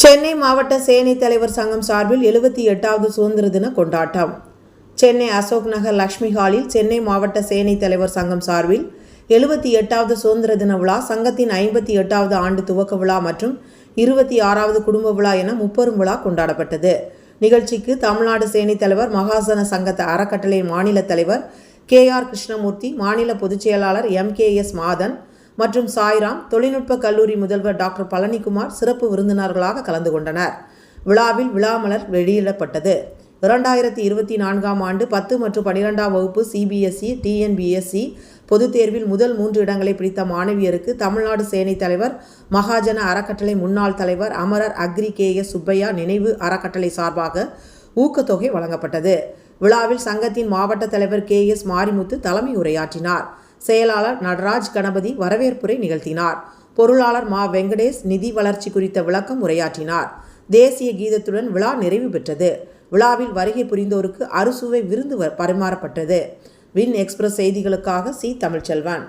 சென்னை மாவட்ட சேனை தலைவர் சங்கம் சார்பில் எழுபத்தி எட்டாவது சுதந்திர தின கொண்டாட்டம். சென்னை அசோக் நகர் லக்ஷ்மி ஹாலில் சென்னை மாவட்ட சேனை தலைவர் சங்கம் சார்பில் எழுபத்தி எட்டாவது சுதந்திர தின விழா சங்கத்தின் ஐம்பத்தி எட்டாவது ஆண்டு துவக்க விழா மற்றும் இருபத்தி ஆறாவது குடும்ப விழா என முப்பெரும் விழா கொண்டாடப்பட்டது. நிகழ்ச்சிக்கு தமிழ்நாடு சேனை தலைவர் மகாசன சங்கத்த அறக்கட்டளை மாநில தலைவர் கே ஆர் கிருஷ்ணமூர்த்தி மாநில பொதுச்செயலாளர் எம் கே எஸ் மாதன் மற்றும் சாய்ராம் தொழில்நுட்ப கல்லூரி முதல்வர் டாக்டர் பழனிக்குமார் சிறப்பு விருந்தினர்களாக கலந்து கொண்டனர். விழாவில் விழாமலர் வெளியிடப்பட்டது. இரண்டாயிரத்தி இருபத்தி நான்காம் ஆண்டு பத்து மற்றும் பனிரெண்டாம் வகுப்பு சிபிஎஸ்இ டிஎன்பிஎஸ்சி பொதுத் தேர்வில் முதல் மூன்று இடங்களை பிடித்த மாணவியருக்கு தமிழ்நாடு சேனை தலைவர் மகாஜன அறக்கட்டளை முன்னாள் தலைவர் அமரர் அக்ரி கே எஸ் சுப்பையா நினைவு அறக்கட்டளை சார்பாக ஊக்கத்தொகை வழங்கப்பட்டது. விழாவில் சங்கத்தின் மாவட்ட தலைவர் கே எஸ் மாரிமுத்து தலைமை உரையாற்றினார். செயலாளர் நடராஜ் கணபதி வரவேற்புரை நிகழ்த்தினார். பொருளாளர் மா. வெங்கடேஷ் நிதி வளர்ச்சி குறித்த விளக்கம் உரையாற்றினார். தேசிய கீதத்துடன் விழா நிறைவு பெற்றது. விழாவில் வருகை புரிந்தோருக்கு அறுசுவை விருந்து வ- பரிமாறப்பட்டது. வின் எக்ஸ்பிரஸ் செய்திகளுக்காக சி. தமிழ்ச்செல்வன்